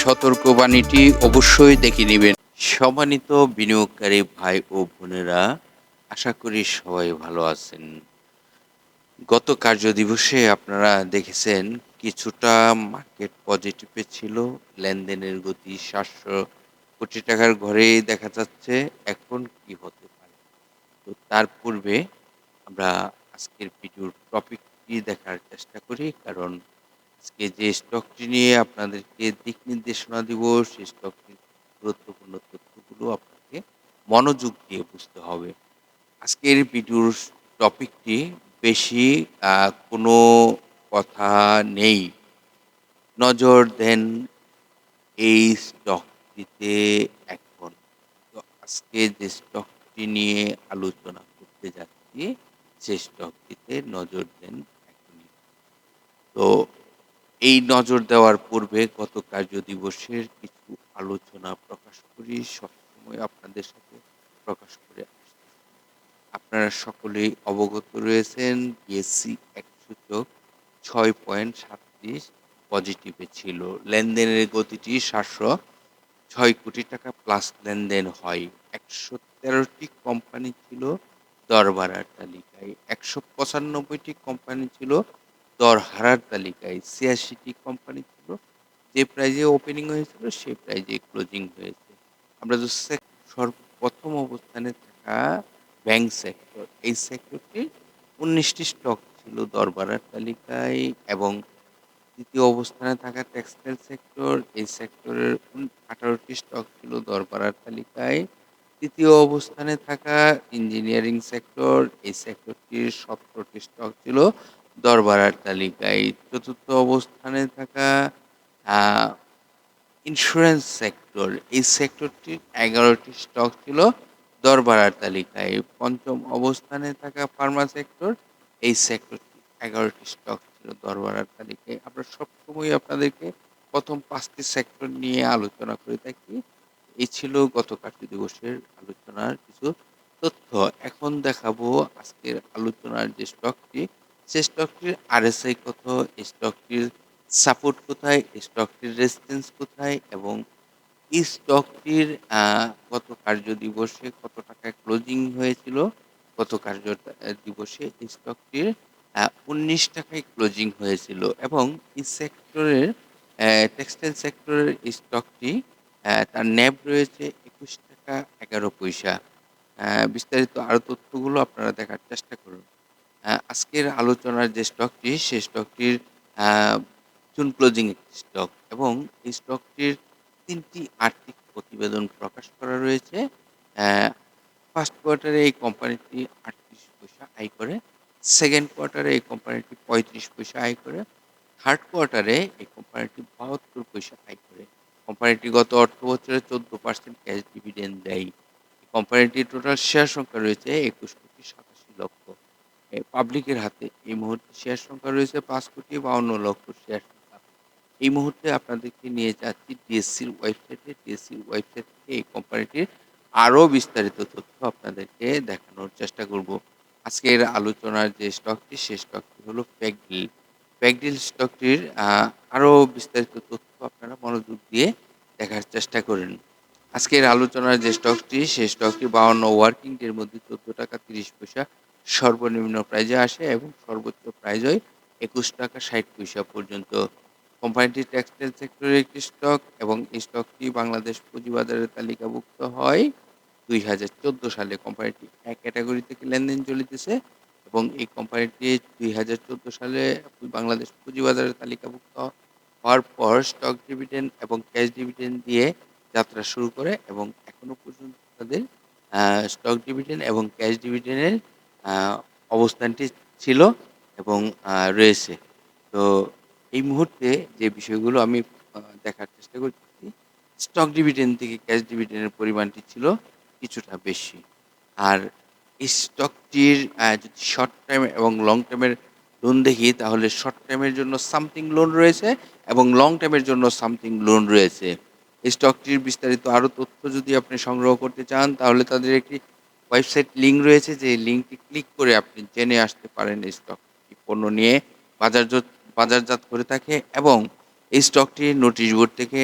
সতর্কবাণীটি অবশ্যই দেখে নেবেন। সম্মানিত বিনিয়োগকারী ভাই ও বোনেরা, আশা করি সবাই ভালো আছেন। গত কার্য দিবসে আপনারা দেখেছেন কিছুটা মার্কেট পজিটিভে ছিল, লেনদেনের গতি সাতশো কোটি টাকার ঘরেই দেখা যাচ্ছে, এখন কি হতে পারে? তো তার পূর্বে আমরা আজকের ভিডিওর টপিকটি দেখার চেষ্টা করি, কারণ আজকে যে স্টকটি নিয়ে আপনাদেরকে দিক নির্দেশনা দিব, সেই স্টকটির গুরুত্বপূর্ণ তথ্যগুলো আপনাকে মনোযোগ দিয়ে বুঝতে হবে। আজকের ভিডিওর টপিকটি বেশি কোনো কথা নেই। নজর দেন এই স্টকটিতে এখন। তো আজকে যে স্টকটি নিয়ে আলোচনা করতে যাচ্ছি, সেই স্টকটিতে নজর দেন এখনই। তো এই নজর দেওয়ার পূর্বে গত কার্য দিবসের কিছু আলোচনা প্রকাশ করি সবসময় আপনাদের সাথে প্রকাশ করে আপনারা সকলেই অবগত রয়েছেন বিএসসি এক সূচক ছয় পয়েন্ট সাতত্রিশ পজিটিভে ছিল। লেনদেনের গতিটি সাতশো ছয় কোটি টাকা প্লাস লেনদেন হয়। একশো তেরোটি কোম্পানি ছিল দর বাড়ার তালিকায়। একশো পঁচানব্বইটি কোম্পানি ছিল দর হারার তালিকায় ছিয়াশিটি কোম্পানি ছিল, যে প্রাইজে ওপেনিং হয়েছিল, সেই প্রাইজে ক্লোজিং হয়েছে। আমরা সর্বপ্রথম অবস্থানে থাকা ব্যাংক সেক্টর এই সেক্টরটি উনিশটি স্টক ছিল দর বাড়ার তালিকায় এবং দ্বিতীয় অবস্থানে থাকা টেক্সটাইল সেক্টর এই সেক্টরের আঠারোটি স্টক ছিল দর বাড়ার তালিকায়। তৃতীয় অবস্থানে থাকা ইঞ্জিনিয়ারিং সেক্টর এই সেক্টরটির সতেরোটি স্টক ছিল দর বাড়ার তালিকায় চতুর্থ অবস্থানে থাকা ইন্স্যুরেন্স সেক্টর এই সেক্টরটির এগারোটি স্টক ছিল দর বাড়ার তালিকায়। পঞ্চম অবস্থানে থাকা ফার্মা সেক্টর এই সেক্টরটি এগারোটি স্টক ছিল দর বাড়ার তালিকায়। আমরা সবসময় আপনাদেরকে প্রথম পাঁচটি সেক্টর নিয়ে আলোচনা করে থাকি। এই ছিল গত কার্য দিবসের আলোচনার কিছু তথ্য। এখন দেখাবো আজকের আলোচনার যে স্টকটি সে স্টকটির আরএসআই কত স্টকটির সাপোর্ট কোথায় স্টকটির রেজিস্ট্যান্স কোথায় এবং এই স্টকটির গত কার্য দিবসে কত টাকায় ক্লোজিং হয়েছিল গত কার্য দিবসে স্টকটির উনিশ টাকায় ক্লোজিং হয়েছিল এবং এই সেক্টরের টেক্সটাইল সেক্টরের স্টকটি তার ন্যাব রয়েছে একুশ টাকা এগারো পয়সা। বিস্তারিত আরও তথ্যগুলো আপনারা দেখার চেষ্টা করুন। আজকের আলোচনার যে স্টকটি সেই স্টকটির জুন ক্লোজিং স্টক এবং এই স্টকটির তিনটি আর্থিক প্রতিবেদন প্রকাশ করা রয়েছে। ফার্স্ট কোয়ার্টারে এই কোম্পানিটি আটত্রিশ পয়সা আয় করে সেকেন্ড কোয়ার্টারে এই কোম্পানিটি পঁয়ত্রিশ পয়সা আয় করে থার্ড কোয়ার্টারে এই কোম্পানিটি বাহাত্তর পয়সা আয় করে। কোম্পানিটি গত অর্থ বছরে চোদ্দ পার্সেন্ট ক্যাশ ডিভিডেন্ড দেয়। কোম্পানিটির টোটাল শেয়ার সংখ্যা রয়েছে একুশ কোটি সাতাশি লক্ষ। পাবলিকের হাতে। এই মুহূর্তে শেয়ার সংখ্যা রয়েছে পাঁচ কোটি বাউন্ন লক্ষ শেয়ার সংখ্যা। এই মুহূর্তে আপনাদেরকে নিয়ে যাচ্ছি ডিএসসির ওয়েবসাইটে ডিএসসির ওয়েবসাইট থেকে এই কোম্পানিটির আরও বিস্তারিত তথ্য আপনাদেরকে দেখানোর চেষ্টা করব। আজকের আলোচনার যে স্টকটি সেই স্টকটি হলো প্যাকডিল প্যাকডিল স্টকটির আরও বিস্তারিত তথ্য আপনারা মনোযোগ দিয়ে দেখার চেষ্টা করেন। আজকের আলোচনার যে স্টকটি সেই স্টকটি বাউন্ন ওয়ার্কিং ডের মধ্যে চোদ্দ টাকা তিরিশ পয়সা সর্বনিম্ন প্রাইজে আসে এবং সর্বোচ্চ প্রাইজ হয় একুশ টাকা ষাট পয়সা পর্যন্ত। কোম্পানিটি টেক্সটাইল সেক্টরের একটি স্টক এবং এই স্টকটি বাংলাদেশ পুঁজিবাজারে তালিকাভুক্ত হয় দুই হাজার চোদ্দ সালে। কোম্পানিটি এক ক্যাটাগরি থেকে লেনদেন চলিতেছে এবং এই কোম্পানিটি দুই হাজার চোদ্দ সালে বাংলাদেশ পুঁজিবাজারে তালিকাভুক্ত হওয়ার পর স্টক ডিভিডেন্ড এবং ক্যাশ ডিভিডেন্ড দিয়ে যাত্রা শুরু করে এবং এখনও পর্যন্ত তাদের স্টক ডিভিডেন্ড এবং ক্যাশ ডিভিডেন্ডের অবস্থানটি ছিল এবং রয়েছে। তো এই মুহূর্তে যে বিষয়গুলো আমি দেখার চেষ্টা করছি স্টক ডিভিডেন্ড থেকে ক্যাশ ডিভিডেন্ডের পরিমাণটি ছিল কিছুটা বেশি। আর এই স্টকটির যদি শর্ট টাইম এবং লং টাইমের লোন দেখি, তাহলে শর্ট টাইমের জন্য সামথিং লোন রয়েছে এবং লং টাইমের জন্য সামথিং লোন রয়েছে। এই স্টকটির বিস্তারিত আরও তথ্য যদি আপনি সংগ্রহ করতে চান, তাহলে তাদের একটি ওয়েবসাইট লিঙ্ক রয়েছে যে লিঙ্কটি ক্লিক করে আপনি জেনে আসতে পারেন এই স্টক পণ্য নিয়ে বাজারজাত বাজারজাত করে থাকে এবং এই স্টকটির নোটিশ বোর্ড থেকে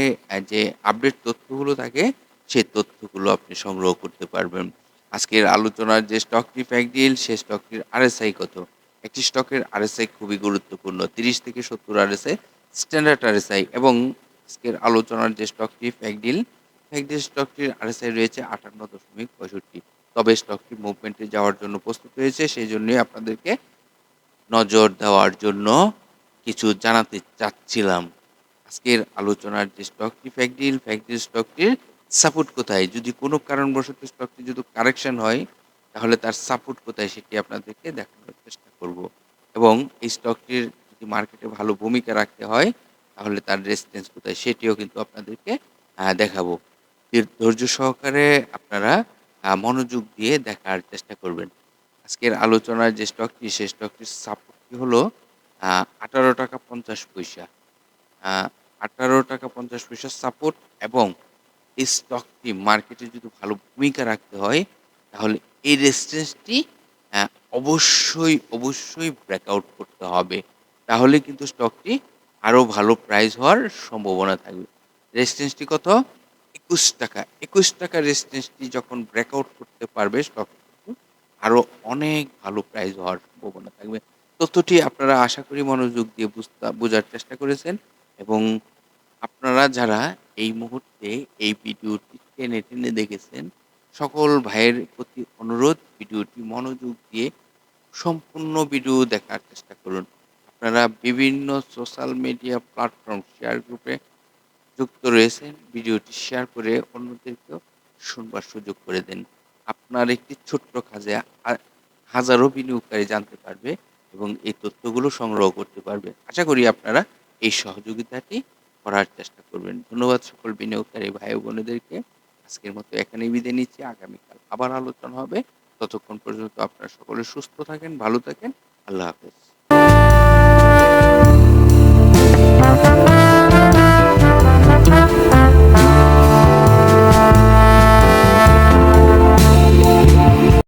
যে আপডেট তথ্যগুলো থাকে, সেই তথ্যগুলো আপনি সংগ্রহ করতে পারবেন। আজকের আলোচনার যে স্টকটি ফ্যাক ডিল, সে স্টকটির আরএসআই কত? একটি স্টকের আরএসআই খুবই গুরুত্বপূর্ণ। ৩০ থেকে ৭০ আরএসআই, স্ট্যান্ডার্ড আরএসআই এবং আজকের আলোচনার যে স্টকটি ফ্যাক ডিল, ফ্যাক্ট ডিল স্টকটির আরএসআই রয়েছে ৫৮.৬৫ তবে স্টকটি মুভমেন্টে যাওয়ার জন্য প্রস্তুত হয়েছে। সেই জন্যই আপনাদেরকে নজর দেওয়ার জন্য কিছু জানাতে চাচ্ছিলাম। আজকের আলোচনার যে স্টকটি ফ্যাক্ট ডিল, ফ্যাক্ট ডিল স্টকটির সাপোর্ট কোথায়? যদি কোনো কারণবশত স্টকটি যদি কারেকশন হয়, তাহলে তার সাপোর্ট কোথায়? সেটি আপনাদেরকে দেখানোর চেষ্টা করব। এবং এই স্টকটির যদি মার্কেটে ভালো ভূমিকা রাখতে হয়, তাহলে তার রেজিস্ট্যান্স কোথায়? সেটিও কিন্তু আপনাদেরকে দেখাবো। ধৈর্য সহকারে আপনারা মনোযোগ দিয়ে দেখার চেষ্টা করবেন। আজকের আলোচনার যে স্টকটি, সে স্টকটির সাপোর্টটি হলো আঠারো টাকা পঞ্চাশ পয়সা আঠারো টাকা পঞ্চাশ পয়সার সাপোর্ট এবং এই স্টকটি মার্কেটে যদি ভালো ভূমিকা রাখতে হয়, তাহলে এই রেজিস্ট্যান্সটি আ অবশ্যই, অবশ্যই ব্রেকআউট করতে হবে। তাহলে কিন্তু স্টকটি আরও ভালো প্রাইস হওয়ার সম্ভাবনা থাকবে। রেজিস্ট্যান্সটি কত? ৳২১ ৳২১ রেজিস্ট্যান্সটি যখন ব্রেকআউট করতে পারবে স্টক কিন্তু আরও অনেক ভালো প্রাইস হওয়ার সম্ভাবনা থাকবে। তথ্যটি আপনারা আশা করি মনোযোগ দিয়ে বুঝতে বোঝার চেষ্টা করেছেন এবং আপনারা যারা এই মুহূর্তে এই ভিডিওটি টেনে, টেনে দেখেছেন, সকল ভাইয়ের প্রতি অনুরোধ ভিডিওটি মনোযোগ দিয়ে সম্পূর্ণ ভিডিও দেখার চেষ্টা করুন। আপনারা বিভিন্ন সোশ্যাল মিডিয়া প্ল্যাটফর্ম শেয়ার গ্রুপে যুক্ত রয়েছেন। ভিডিওটি শেয়ার করে অন্যদেরকেও শুনবার সুযোগ করে দেন। আপনার একটি ছোট্ট কাজে হাজারো বিনিয়োগকারী জানতে পারবে এবং এই তথ্যগুলো সংগ্রহ করতে পারবে। আশা করি আপনারা এই সহযোগিতাটি করার চেষ্টা করবেন। ধন্যবাদ সকল বিনিয়োগকারী ভাই বোনেদেরকে। আজকের মতো এখানেই বিদায় নিচ্ছি। আগামীকাল আবার আলোচনা হবে। ততক্ষণ পর্যন্ত আপনারা সকলে সুস্থ থাকেন, ভালো থাকেন। আল্লাহ হাফেজ।